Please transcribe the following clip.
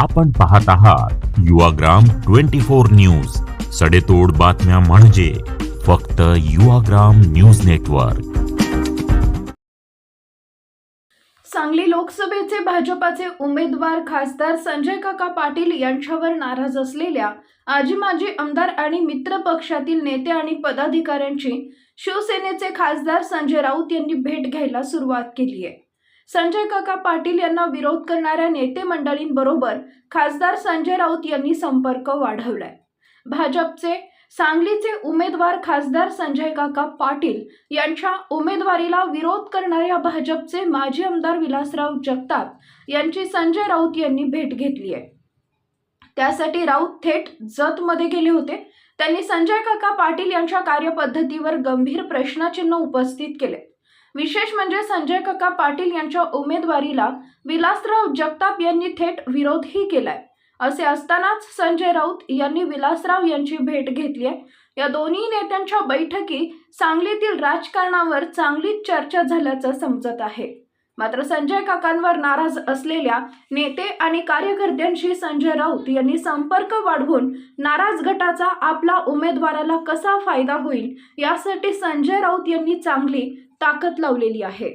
आपण पाहत आहात युवाग्राम ट्वेंटी फोर न्यूज. सडेतोड बातम्या म्हणजे फक्त युवाग्राम न्यूज नेटवर्क. सांगली लोकसभेचे भाजपाचे उमेदवार खासदार संजय काका पाटील यांच्यावर नाराज असलेल्या आजी माजी आमदार आणि मित्र पक्षातील नेते आणि पदाधिकाऱ्यांची शिवसेनेचे खासदार संजय राऊत यांनी भेट घ्यायला सुरुवात केली आहे. संजय काका पाटील यांना विरोध करणाऱ्या नेते मंडळींबरोबर खासदार संजय राऊत यांनी संपर्क वाढवलाय. भाजपचे सांगलीचे उमेदवार खासदार संजय काका पाटील यांच्या उमेदवारीला विरोध करणाऱ्या भाजपचे माजी आमदार विलासराव जगताप यांची संजय राऊत यांनी भेट घेतली आहे. त्यासाठी राऊत थेट जतमध्ये गेले होते. त्यांनी संजय काका पाटील यांच्या कार्यपद्धतीवर गंभीर प्रश्नचिन्ह उपस्थित केले. विशेष म्हणजे संजय काका पाटील यांच्या उमेदवारीला विलासराव जगताप यांनी थेट विरोधही केलाय. असे असतानाच संजय राऊत यांनी विलासराव यांची भेट घेतली आहे. या दोन्ही नेत्यांच्या बैठकी सांगलीतील राजकारणावर चांगलीच चर्चा झाल्याचं समजत आहे. मात्र संजय काकांवर नाराज असलेल्या नेते आणि कार्यकर्त्यांशी संजय राऊत यांनी संपर्क वाढवून नाराज गटाचा आपला उमेदवाराला कसा फायदा होईल यासाठी संजय राऊत यांनी चांगली ताकद लावलेली आहे.